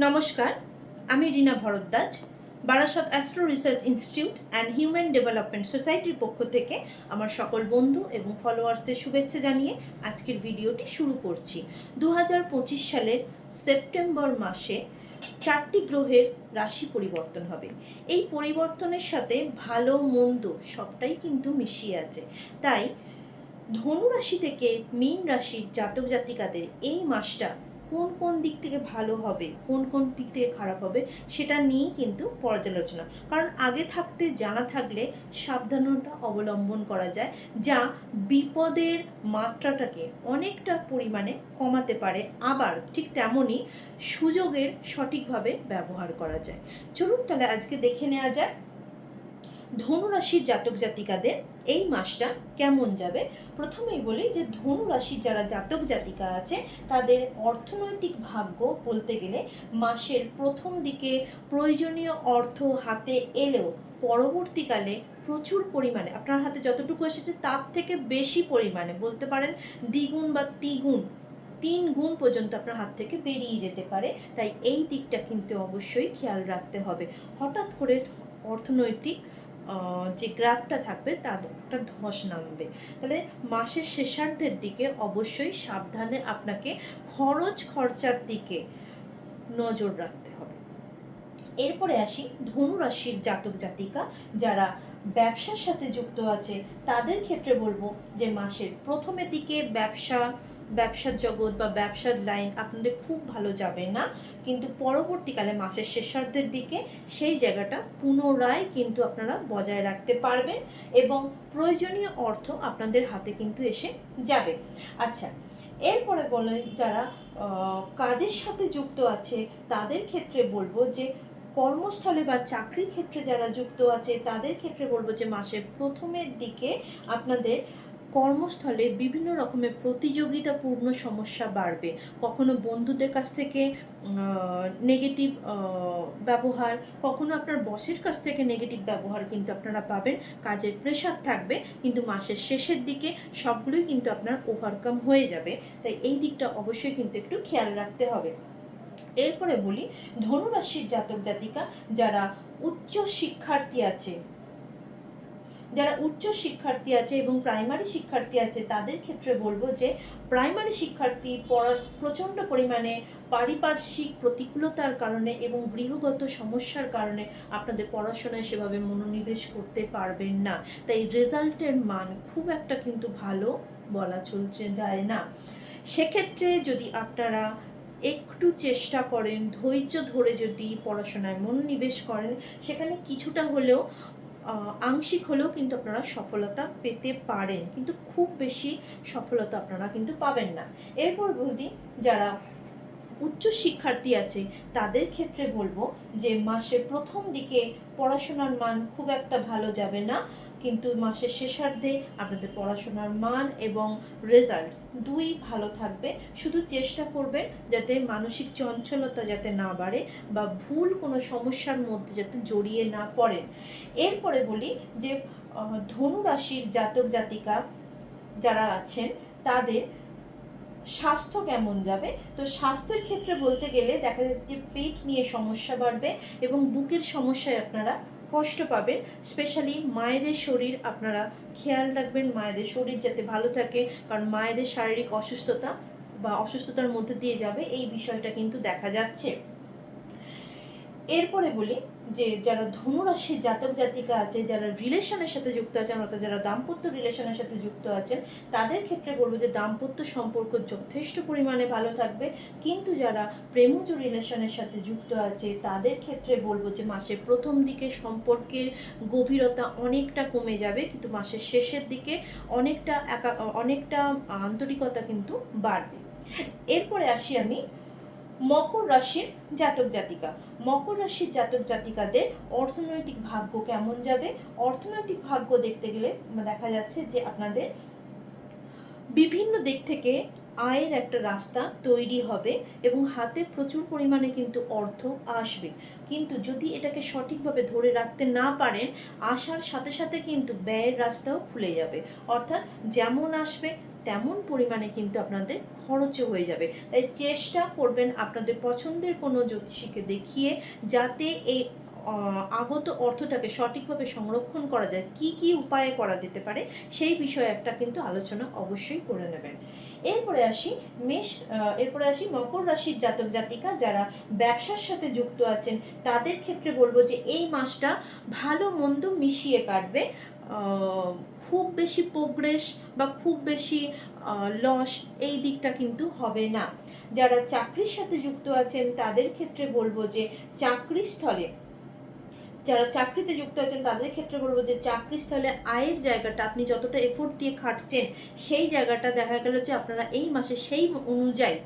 নমস্কার, আমি Rina Bharadwaj, Barasat astro research institute and human development সোসাইটির পক্ষ থেকে আমার সকল বন্ধু এবং ফলোয়ার্সদের শুভেচ্ছা জানিয়ে আজকের ভিডিওটি শুরু করছি। দু সালের সেপ্টেম্বর মাসে চারটি গ্রহের রাশি পরিবর্তন হবে। এই পরিবর্তনের সাথে ভালো, মন্দ সবটাই কিন্তু মিশিয়ে আছে। তাই ধনু রাশি থেকে মীন রাশির জাতক জাতিকাদের এই মাসটা কোন কোন দিক থেকে ভালো হবে, কোন কোন দিক থেকে খারাপ হবে, সেটা নিয়েই কিন্তু পর্যালোচনা। কারণ আগে থাকতে, জানা থাকলে সাবধানতা অবলম্বন করা যায়, যা বিপদের মাত্রাটাকে অনেকটা পরিমাণে কমাতে পারে। আবার ঠিক তেমনই সুযোগের সঠিকভাবে ব্যবহার করা যায়। চলুন তাহলে আজকে দেখে নেওয়া যাক। ধনুরাশির জাতক জাতিকাদের এই মাসটা কেমন যাবে? প্রথমেই বলি যে ধনু রাশির যারা জাতক জাতিকা আছে, তাদের অর্থনৈতিক ভাগ্য বলতে গেলে মাসের প্রথম দিকে প্রয়োজনীয় অর্থ হাতে এলেও পরবর্তীকালে প্রচুর পরিমাণে, আপনার হাতে যতটুকু এসেছে তার থেকে বেশি পরিমাণে বলতে পারেন দ্বিগুণ বা তিগুণ, তিন গুণ পর্যন্ত আপনার হাত থেকে বেরিয়ে যেতে পারে। তাই এই দিকটা কিন্তু অবশ্যই খেয়াল রাখতে হবে। হঠাৎ করে অর্থনৈতিক যে গ্রাফটা থাকবে তার একটা ধস নামবে। তাহলে মাসের শেষার্ধের দিকে অবশ্যই সাবধানে আপনাকে খরচ খরচার দিকে নজর রাখতে হবে। এরপরে আসি ধনু রাশির জাতক জাতিকা, যারা ব্যবসার সাথে যুক্ত আছে, তাদের ক্ষেত্রে বলব যে মাসের প্রথমের দিকে ব্যবসা ব্যবসার জগৎ বা ব্যবসার লাইন আপনাদের খুব ভালো যাবে না। কিন্তু পরবর্তীকালে মাসের শেষার্ধের দিকে সেই জায়গাটা পুনরায় কিন্তু আপনারা বজায় রাখতে পারবেন এবং প্রয়োজনীয় অর্থ আপনাদের হাতে কিন্তু এসে যাবে। আচ্ছা এরপরে বলে যারা কাজের সাথে যুক্ত আছে, তাদের ক্ষেত্রে বলব যে কর্মস্থলে বা চাকরির ক্ষেত্রে যারা যুক্ত আছে, তাদের ক্ষেত্রে বলব যে মাসের প্রথমের দিকে আপনাদের কর্মস্থলে বিভিন্ন রকমের প্রতিযোগিতাপূর্ণ সমস্যা বাড়বে। কখনো বন্ধুদের কাছ থেকে নেগেটিভ ব্যবহার, কখনো আপনার বসের কাছ থেকে নেগেটিভ ব্যবহার কিন্তু আপনারা পাবেন। কাজের প্রেশার থাকবে, কিন্তু মাসের শেষের দিকে সবগুলোই কিন্তু আপনার ওভারকাম হয়ে যাবে। তাই এই দিকটা অবশ্যই কিন্তু একটু খেয়াল রাখতে হবে। এরপরে বলি, ধনুরাশির জাতক জাতিকা যারা উচ্চ শিক্ষার্থী আছে যারা উচ্চ শিক্ষার্থী আছে এবং প্রাইমারি শিক্ষার্থী আছে, তাদের ক্ষেত্রে বলব যে প্রাইমারি শিক্ষার্থী প্রচণ্ড পরিমাণে পারিপার্শ্বিক প্রতিকূলতার কারণে এবং গৃহগত সমস্যার কারণে আপনাদের পড়াশোনায় সেভাবে মনোনিবেশ করতে পারবেন না। তাই রেজাল্টের মান খুব একটা কিন্তু ভালো বলা চলছে, যায় না। সেক্ষেত্রে যদি আপনারা একটু চেষ্টা করেন, ধৈর্য ধরে যদি পড়াশোনায় মনোনিবেশ করেন, সেখানে কিছুটা হলেও আংশিক হলেও কিন্তু আপনারা সফলতা পেতে পারেন। কিন্তু খুব বেশি সফলতা আপনারা কিন্তু পাবেন না। এরপর বলদি, যারা উচ্চ শিক্ষার্থী আছে, তাদের ক্ষেত্রে বলব যে, মাসের প্রথম দিকে পড়াশোনার মান খুব একটা ভালো যাবে না। কিন্তু মাসের শেষার্ধে আপনাদের পড়াশোনার মান এবং রেজাল্ট দুই ভালো থাকবে। শুধু চেষ্টা করবেন যাতে মানসিক চঞ্চলতা যাতে না বাড়ে বা ভুল কোনো সমস্যার মধ্যে যাতে জড়িয়ে না পড়েন। এরপরে বলি যে ধনুরাশির জাতক জাতিকা যারা আছেন, তাদের স্বাস্থ্য কেমন যাবে? তো স্বাস্থ্যের ক্ষেত্রে বলতে গেলে দেখা যাচ্ছে যে পেট নিয়ে সমস্যা বাড়বে এবং বুকের সমস্যায় আপনারা কষ্ট পাবেন স্পেশালি মায়েদের শরীর আপনারা খেয়াল রাখবেন, মায়েদের শরীর যাতে ভালো থাকে, কারণ মায়েদের শারীরিক অসুস্থতা বা অসুস্থতার মধ্যে দিয়ে যাবে, এই বিষয়টা কিন্তু দেখা যাচ্ছে। এরপরে বলি যে যারা ধনুরাশির জাতক জাতিকা আছে, যারা রিলেশনের সাথে যুক্ত আছেন অর্থাৎ যারা দাম্পত্য রিলেশনের সাথে যুক্ত আছেন, তাদের ক্ষেত্রে বলব যে দাম্পত্য সম্পর্ক যথেষ্ট পরিমাণে ভালো থাকবে। কিন্তু যারা প্রেমজ রিলেশনের সাথে যুক্ত আছে, তাদের ক্ষেত্রে বলব যে মাসের প্রথম দিকে সম্পর্কের গভীরতা অনেকটা কমে যাবে, কিন্তু মাসের শেষের দিকে অনেকটা একা, অনেকটা আন্তরিকতা কিন্তু বাড়বে। এরপরে আসি আমি মকর রাশির জাতক জাতিকা। মকর রাশির জাতক জাতিকাদের অর্থনৈতিক ভাগ্য কেমন যাবে? অর্থনৈতিক ভাগ্য দেখতে গেলে দেখা যাচ্ছে যে আপনাদের বিভিন্ন দিক থেকে আয়ের একটা রাস্তা তৈরি হবে এবং হাতে প্রচুর পরিমাণে কিন্তু অর্থ আসবে। কিন্তু যদি এটাকে সঠিকভাবে ধরে রাখতে না পারেন, আসার সাথে সাথে কিন্তু ব্যয়ের রাস্তাও খুলে যাবে। অর্থাৎ যেমন আসবে তেমন পরিমাণে কিন্তু আপনাদের খরচও হয়ে যাবে। তাই চেষ্টা করবেন আপনাদের পছন্দের কোনো জ্যোতিষীকে দেখিয়ে যাতে এই আগত অর্থটাকে সঠিকভাবে সংরক্ষণ করা যায়, কি কি উপায়ে করা যেতে পারে, সেই বিষয়ে একটা কিন্তু আলোচনা অবশ্যই করে নেবেন। এরপরে আসি মেষ এরপরে আসি মকর রাশির জাতক জাতিকা যারা ব্যবসার সাথে যুক্ত আছেন, তাদের ক্ষেত্রে বলব যে এই মাসটা ভালো মন্দ মিশিয়ে কাটবে। খুব বেশি প্রোগ্রেস বা খুব বেশি লস এই দিকটা কিন্তু হবে না। যারা চাকরির সাথে যুক্ত আছেন, তাদের ক্ষেত্রে বলব যে চাকরির স্থলে, যারা চাকরিতে যুক্ত আছেন, তাদের ক্ষেত্রে বলব যে চাকরির স্থলে আয়ের জায়গাটা আপনি যতটা এফোর্ট দিয়ে খাটছেন, সেই জায়গাটা দেখা গেল যে আপনারা এই মাসে সেই অনুযায়ী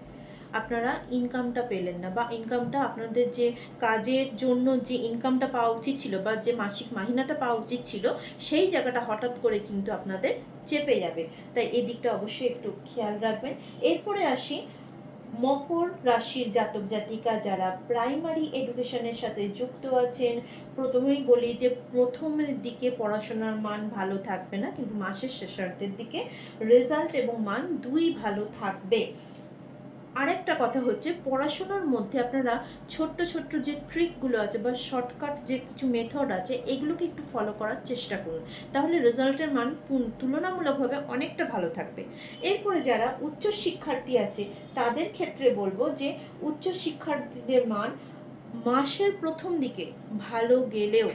আপনারা ইনকামটা পেলেন না বা ইনকামটা আপনাদের যে কাজের জন্য যে ইনকামটা পাওয়া উচিত ছিল বা যে মাসিক মাহিনাটা পাওয়া উচিত ছিল, সেই জায়গাটা হঠাৎ করে কিন্তু আপনাদের চেপে যাবে। তাই এই দিকটা অবশ্যই একটু খেয়াল রাখবেন। এরপরে আসি, মকর রাশির জাতক জাতিকা যারা প্রাইমারি এডুকেশনের সাথে যুক্ত আছেন, প্রথমেই বলি যে প্রথমের দিকে পড়াশোনার মান ভালো থাকবে না, কিন্তু মাসের শেষার্ধের দিকে রেজাল্ট এবং মান দুই ভালো থাকবে। আরেকটা কথা হচ্ছে, পড়াশোনার মধ্যে আপনারা ছোট্ট ছোট্ট যে ট্রিকগুলো আছে বা শর্টকাট যে কিছু মেথড আছে, এগুলোকে একটু ফলো করার চেষ্টা করুন। তাহলে রেজাল্টের মান তুলনামূলকভাবে অনেকটা ভালো থাকবে। এরপরে যারা উচ্চ শিক্ষার্থী আছে, তাদের ক্ষেত্রে বলব যে, উচ্চ শিক্ষার্থীদের মান মাসের প্রথম দিকে ভালো গেলেও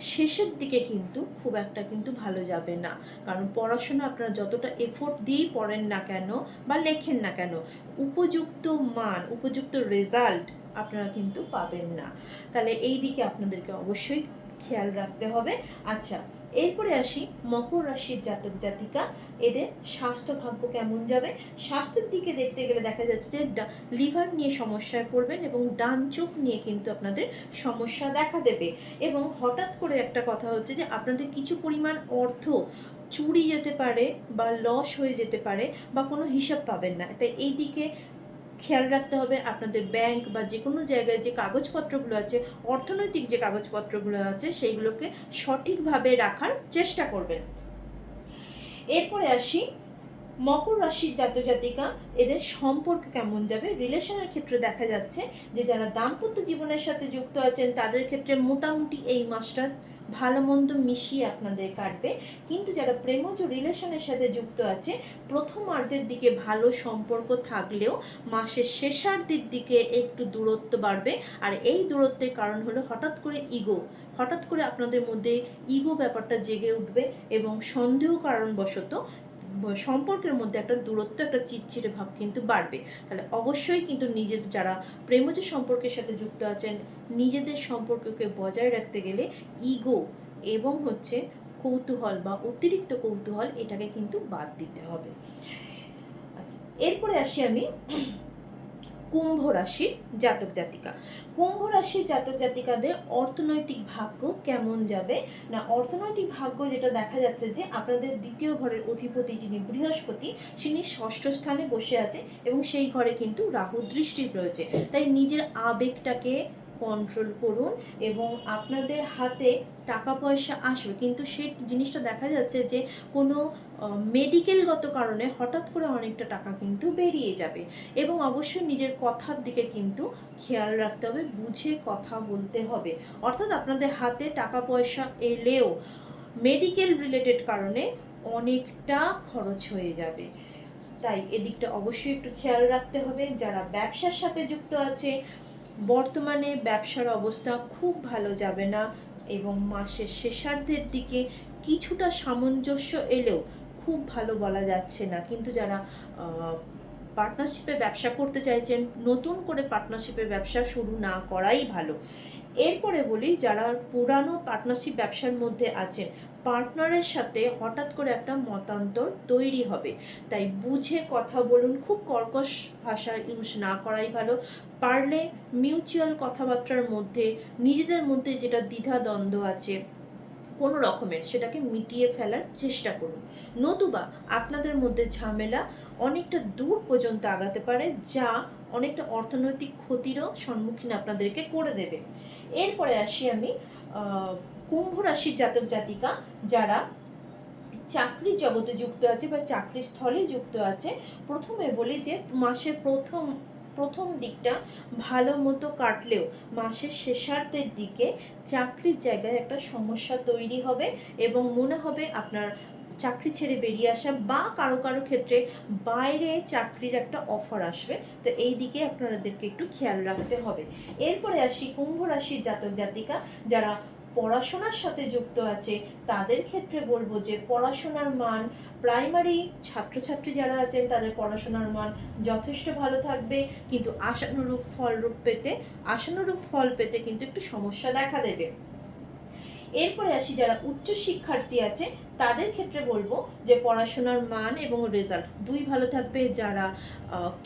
শেষের দিকে কিন্তু খুব একটা কিন্তু ভালো যাবে না। কারণ পড়াশোনা আপনারা যতটা এফোর্ট দিয়েই পড়েন না কেন বা লেখেন না কেন, উপযুক্ত মান, উপযুক্ত রেজাল্ট আপনারা কিন্তু পাবেন না। তাহলে এই দিকে আপনাদেরকে অবশ্যই খেয়াল রাখতে হবে। আচ্ছা এরপরে আসি মকর রাশির জাতক জাতিকা। এদের স্বাস্থ্য ভাগ্য কেমন যাবে? স্বাস্থ্যের দিকে দেখতে গেলে দেখা যাচ্ছে যে লিভার নিয়ে সমস্যায় পড়বেন এবং ডান চোখ নিয়ে কিন্তু আপনাদের সমস্যা দেখা দেবে। এবং হঠাৎ করে একটা কথা হচ্ছে যে আপনাদের কিছু পরিমাণ অর্থ চুরি যেতে পারে বা লস হয়ে যেতে পারে বা কোনো হিসাব পাবেন না। তাই এই দিকে খেয়াল রাখতে হবে আপনাদের ব্যাংক বা যে কোনো জায়গায় যে কাগজপত্রগুলো আছে, অর্থনৈতিক যে কাগজপত্রগুলো আছে, সেইগুলোকে সঠিকভাবে রাখার চেষ্টা করবেন। এরপরে আসি, মকর রাশির জাতক জাতিকা, এদের সম্পর্ক কেমন যাবে? রিলেশনের ক্ষেত্রে দেখা যাচ্ছে যে যারা দাম্পত্য জীবনের সাথে যুক্ত আছেন, তাদের ক্ষেত্রে মোটামুটি এই মাসটা ভালো মন্দ মিশিয়ে আপনাদের কাটবে। কিন্তু যারা প্রেমজ রিলেশনের সাথে যুক্ত আছে, প্রথমার্ধের দিকে ভালো সম্পর্ক থাকলেও মাসের শেষার্ধের দিকে একটু দূরত্ব বাড়বে। আর এই দূরত্বের কারণ হলো হঠাৎ করে ইগো। হঠাৎ করে আপনাদের মধ্যে ইগো ব্যাপারটা জেগে উঠবে এবং সন্দেহ কারণবশত সম্পর্কের মধ্যে একটা দূরত্ব একটা চিটচিটে ভাব কিন্তু বাড়বে। তাহলে অবশ্যই কিন্তু নিজের যারা প্রেমজ সম্পর্কের সাথে যুক্ত আছেন নিজেদের সম্পর্ককে বজায় রাখতে গেলে ইগো এবং হচ্ছে কৌতূহল বা অতিরিক্ত কৌতূহল এটাকে কিন্তু বাদ দিতে হবে। আচ্ছা, এরপরে আসি আমি কুম্ভ রাশির জাতক জাতিকা। কুম্ভ রাশির জাতক জাতিকাদের অর্থনৈতিক ভাগ্য কেমন যাবে? না, অর্থনৈতিক ভাগ্য যেটা দেখা যাচ্ছে যে আপনাদের দ্বিতীয় ঘরের অধিপতি যিনি বৃহস্পতি তিনি ষষ্ঠ স্থানে বসে আছে এবং সেই ঘরে কিন্তু রাহু দৃষ্টি রয়েছে। তাই নিজের আবেগটাকে কন্ট্রোল করুন এবং আপনাদের হাতে টাকা পয়সা আসবে। কিন্তু সেই জিনিসটা দেখা যাচ্ছে যে কোনো মেডিকেলগত কারণে হঠাৎ করে অনেকটা টাকা কিন্তু বেরিয়ে যাবে এবং অবশ্যই নিজের কথার দিকে কিন্তু খেয়াল রাখতে হবে, বুঝে কথা বলতে হবে। অর্থাৎ আপনাদের হাতে টাকা পয়সা এলেও মেডিকেল রিলেটেড কারণে অনেকটা খরচ হয়ে যাবে। তাই এদিকটা অবশ্যই একটু খেয়াল রাখতে হবে। যারা ব্যবসার সাথে যুক্ত আছে, বর্তমানে ব্যবসার অবস্থা খুব ভালো যাবে না এবং মাসের শেষার্ধের দিকে কিছুটা সামঞ্জস্য এলেও খুব ভালো বলা যাচ্ছে না। কিন্তু যারা পার্টনারশিপে ব্যবসা করতে চাইছেন, নতুন করে পার্টনারশিপে ব্যবসা শুরু না করাই ভালো। এরপরে বলি, যারা পুরানো পার্টনারশিপ ব্যবসার মধ্যে আছেন পার্টনারের সাথে হঠাৎ করে একটা মতান্তর তৈরি হবে। তাই বুঝে কথা বলুন, খুব কর্কশ ভাষা ইউজ না করাই ভালো। পারলে মিউচুয়াল কথাবার্তার মধ্যে, নিজেদের মধ্যে যেটা দ্বিধা দ্বন্দ্ব আছে কোনো রকমের সেটাকে মিটিয়ে ফেলার চেষ্টা করুন। নতুবা আপনাদের মধ্যে ঝামেলা অনেকটা দূর পর্যন্ত আগাতে পারে, যা অনেকটা অর্থনৈতিক ক্ষতিরও সম্মুখীন আপনাদেরকে করে দেবে। এরপরে আসি আমি কুম্ভ রাশির জাতক জাতিকা যারা চাকরি জগতে যুক্ত আছে বা চাকরি স্থলে যুক্ত আছে, প্রথমে বলি যে মাসের প্রথম প্রথম দিকটা ভালো মতো কাটলেও মাসের শেষার্ধের দিকে চাকরির জায়গায় একটা সমস্যা তৈরি হবে এবং মনে হবে আপনার চাকরি ছেড়ে বেরিয়ে আসা বা কারও কারও ক্ষেত্রে বাইরে চাকরির একটা অফার আসবে। তো এই দিকে আপনাদেরকে একটু খেয়াল রাখতে হবে। এরপরে আসি কুম্ভ রাশির জাতক জাতিকা যারা পড়াশোনার সাথে যুক্ত আছে, তাদের ক্ষেত্রে বলব যে পড়াশোনার মান প্রাইমারি ছাত্রছাত্রী যারা আছেন তাদের পড়াশোনার মান যথেষ্ট ভালো থাকবে, কিন্তু আশানুরূপ ফলরূপ পেতে, আশানুরূপ ফল পেতে কিন্তু একটু সমস্যা দেখা দেবে। এরপরে আসি যারা উচ্চ শিক্ষার্থী আছে, তাদের ক্ষেত্রে বলব যে পড়াশোনার মান এবং রেজাল্ট দুই ভালো থাকবে। যারা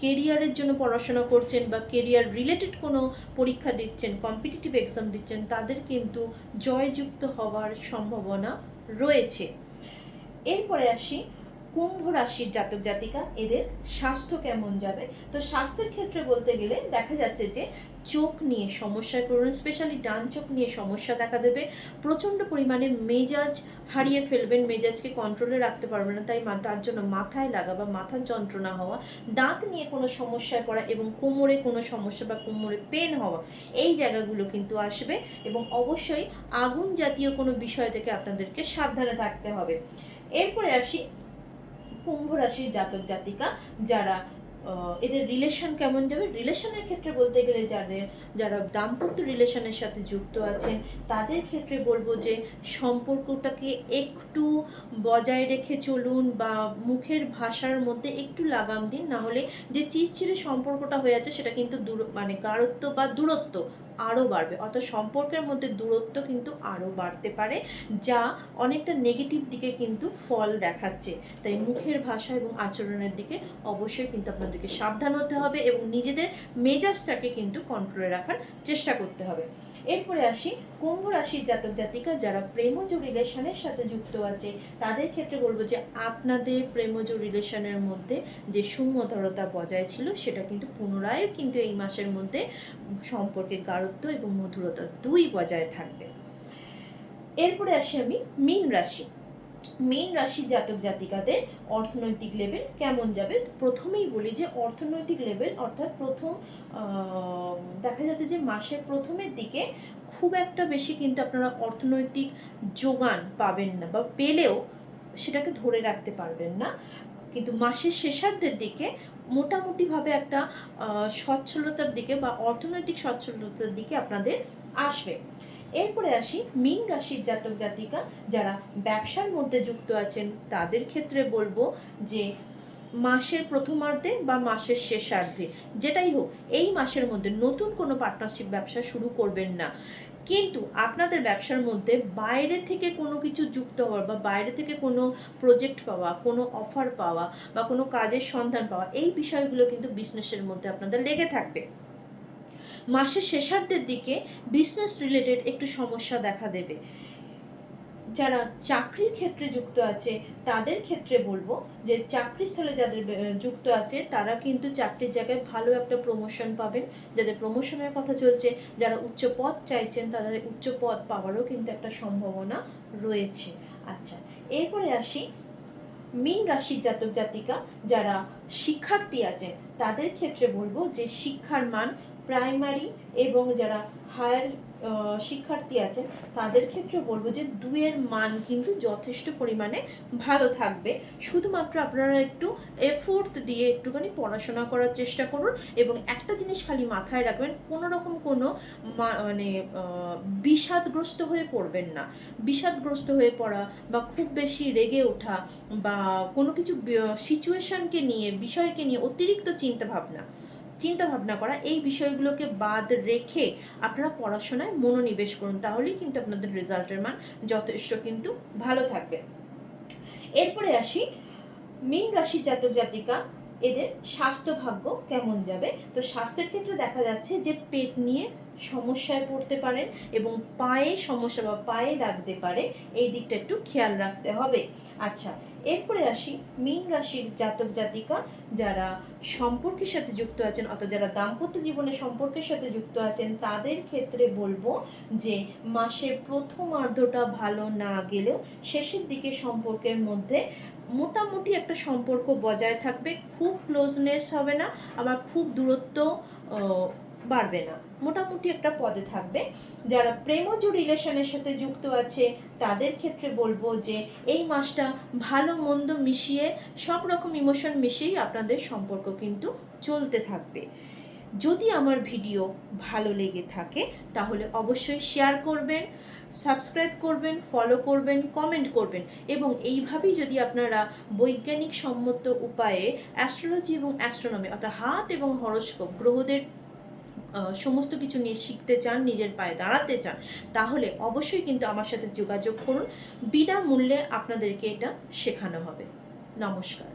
কেরিয়ারের জন্য পড়াশোনা করছেন বা কেরিয়ার রিলেটেড কোনো পরীক্ষা দিচ্ছেন কম্পিটিটিভ এক্সাম দিচ্ছেন, তাদের কিন্তু জয়যুক্ত হওয়ার সম্ভাবনা রয়েছে। এরপরে আসি কুম্ভ রাশির জাতক জাতিকা, এদের স্বাস্থ্য কেমন যাবে? তো স্বাস্থ্যের ক্ষেত্রে বলতে গেলে দেখা যাচ্ছে যে চোখ নিয়ে সমস্যায় পড়বেন স্পেশালি ডান চোখ নিয়ে সমস্যা দেখা দেবে। প্রচণ্ড পরিমাণে মেজাজ হারিয়ে ফেলবেন, মেজাজকে কন্ট্রোলে রাখতে পারবেন না, তাই তার জন্য মাথায় লাগা বা মাথার যন্ত্রণা হওয়া, দাঁত নিয়ে কোনো সমস্যায় পড়া এবং কোমরে কোনো সমস্যা বা কোমরে পেন হওয়া, এই জায়গাগুলো কিন্তু আসবে এবং অবশ্যই আগুন জাতীয় কোনো বিষয় থেকে আপনাদেরকে সাবধানে থাকতে হবে। এরপরে আসি কুম্ভ রাশির জাতক জাতিকা যারা এদের রিলেশন কেমন যাবে? রিলেশনের ক্ষেত্রে বলতে গেলে যাদের, যারা দাম্পত্য রিলেশনের সাথে যুক্ত আছেন, তাদের ক্ষেত্রে বলব যে সম্পর্কটাকে একটু বজায় রেখে চলুন বা মুখের ভাষার মধ্যে একটু লাগাম দিন, না হলে যে চিরচিরে সম্পর্কটা হয়ে আছে সেটা কিন্তু দূর মানে গাঢ়ত্ব বা দূরত্ব আরও বাড়বে। অর্থাৎ সম্পর্কের মধ্যে দূরত্ব কিন্তু আরও বাড়তে পারে, যা অনেকটা নেগেটিভ দিকে কিন্তু ফল দেখাচ্ছে। তাই মুখের ভাষা এবং আচরণের দিকে অবশ্যই কিন্তু আপনাদেরকে সাবধান হতে হবে এবং নিজেদের মেজাজটাকে কিন্তু কন্ট্রোলে রাখার চেষ্টা করতে হবে। এরপরে আসি কুম্ভ রাশির জাতক জাতিকা যারা প্রেমজ রিলেশনের সাথে যুক্ত আছে, তাদের ক্ষেত্রে বলব যে আপনাদের প্রেমজ রিলেশনের মধ্যে যে সুমধুরতা বজায় ছিল, সেটা কিন্তু পুনরায় কিন্তু এই মাসের মধ্যে সম্পর্কে গারত্ব এবং মধুরতা দুই বজায় থাকবে। এরপরে আসি আমি মীন রাশি। মীন রাশির জাতক জাতিকাদের অর্থনৈতিক লেভেল কেমন যাবে? প্রথমেই বলি যে অর্থনৈতিক লেভেল অর্থাৎ প্রথম দেখা যাচ্ছে যে মাসের প্রথমের দিকে খুব একটা বেশি কিন্তু আপনারা অর্থনৈতিক যোগান পাবেন না বা পেলেও সেটাকে ধরে রাখতে পারবেন না। কিন্তু মাসের শেষার্ধের দিকে মোটামুটিভাবে একটা সচ্ছলতার দিকে বা অর্থনৈতিক সচ্ছলতার দিকে আপনাদের আসবে। এরপরে আসি মীন রাশির জাতক জাতিকা যারা ব্যবসার মধ্যে যুক্ত আছেন, তাদের ক্ষেত্রে বলব যে মাসের প্রথমার্ধে বা মাসের শেষার্ধে, যেটাই হোক, এই মাসের মধ্যে নতুন কোনো পার্টনারশিপ ব্যবসা শুরু করবেন না। কিন্তু আপনাদের ব্যবসার মধ্যে বাইরে থেকে কোনো কিছু যুক্ত হওয়ার বা বাইরে থেকে কোনো প্রজেক্ট পাওয়া, কোনো অফার পাওয়া বা কোনো কাজের সন্ধান পাওয়া, এই বিষয়গুলো কিন্তু বিজনেসের মধ্যে আপনাদের লেগে থাকবে। মাসের শেষার্ধের দিকে বিজনেস রিলেটেড একটু সমস্যা দেখা দেবে। যারা চাকরির ক্ষেত্রে যুক্ত আছে, তাদের ক্ষেত্রে বলব যে চাকরিস্থলে যাদের যুক্ত আছে, তারা কিন্তু চাকরির জায়গায় ভালো একটা প্রমোশন পাবেন। যাদের প্রমোশনের কথা চলছে, যারা উচ্চ পদ চাইছেন, তাদের উচ্চ পদ পাওয়ারও কিন্তু একটা সম্ভাবনা রয়েছে। আচ্ছা এরপরে আসি। মীন রাশির জাতক জাতিকা যারা শিক্ষার্থী আছেন তাদের ক্ষেত্রে বলব যে শিক্ষার মান প্রাইমারি এবং যারা হায়ার শিক্ষার্থী আছেন তাদের ক্ষেত্রে বলব যে দুয়ের মান কিন্তু যথেষ্ট পরিমাণে ভালো থাকবে। শুধুমাত্র আপনারা একটু এফোর্ট দিয়ে একটুখানি পড়াশোনা করার চেষ্টা করুন এবং একটা জিনিস খালি মাথায় রাখবেন কোনো রকম কোনো মানে বিষাদগ্রস্ত হয়ে পড়বেন না। বিষাদগ্রস্ত হয়ে পড়া বা খুব বেশি রেগে ওঠা বা কোনো কিছু সিচুয়েশনকে নিয়ে, বিষয়কে নিয়ে অতিরিক্ত চিন্তা ভাবনা চিন্তা ভাবনা করা, এই বিষয়গুলোকে বাদ রেখে আপনারা পড়াশোনায় মনোনিবেশ করুন, তাহলেই কিন্তু আপনাদের রেজাল্টের মান যথেষ্ট কিন্তু ভালো থাকবে। এরপরে আসি, মীন রাশি জাতক জাতিকা, এদের স্বাস্থ্য ভাগ্য কেমন যাবে? তো স্বাস্থ্যের ক্ষেত্রে দেখা যাচ্ছে যে পেট নিয়ে সমস্যায় পড়তে পারেন এবং পায়ে সমস্যা বা পায়ে লাগতে পারে, এই দিকটা একটু খেয়াল রাখতে হবে। আচ্ছা এরপরে আসি মীন রাশির জাতক জাতিকা যারা সম্পর্কের সাথে যুক্ত আছেন অর্থাৎ যারা দাম্পত্য জীবনে সম্পর্কের সাথে যুক্ত আছেন, তাদের ক্ষেত্রে বলব যে মাসের প্রথম অর্ধটা ভালো না গেলেও শেষের দিকে সম্পর্কের মধ্যে মোটামুটি একটা সম্পর্ক বজায় থাকবে। খুব ক্লোজনেস হবে না, আবার খুব দূরত্ব বাড়বে না। মোটামুটি একটা পদে থাকবে। যারা প্রেমজ রিলেশনের সাথে যুক্ত আছে, তাদের ক্ষেত্রে বলব যে এই মাসটা ভালো মন্দ মিশিয়ে সব রকম ইমোশন মিশিয়েই আপনাদের সম্পর্ক কিন্তু চলতে থাকবে। যদি আমার ভিডিও ভালো লেগে থাকে, তাহলে অবশ্যই শেয়ার করবেন সাবস্ক্রাইব করবেন ফলো করবেন কমেন্ট করবেন। এবং এইভাবেই যদি আপনারা বৈজ্ঞানিক সম্মত উপায়ে অ্যাস্ট্রোলজি এবং অ্যাস্ট্রোনমি অর্থাৎ হাত এবং হরস্কোপ গ্রহদের সমস্ত কিছু নিয়ে শিখতে চান, নিজের পায়ে দাঁড়াতে চান, তাহলে অবশ্যই কিন্তু আমার সাথে যোগাযোগ করুন। বিনামূল্যে আপনাদেরকে এটা শেখানো হবে। নমস্কার।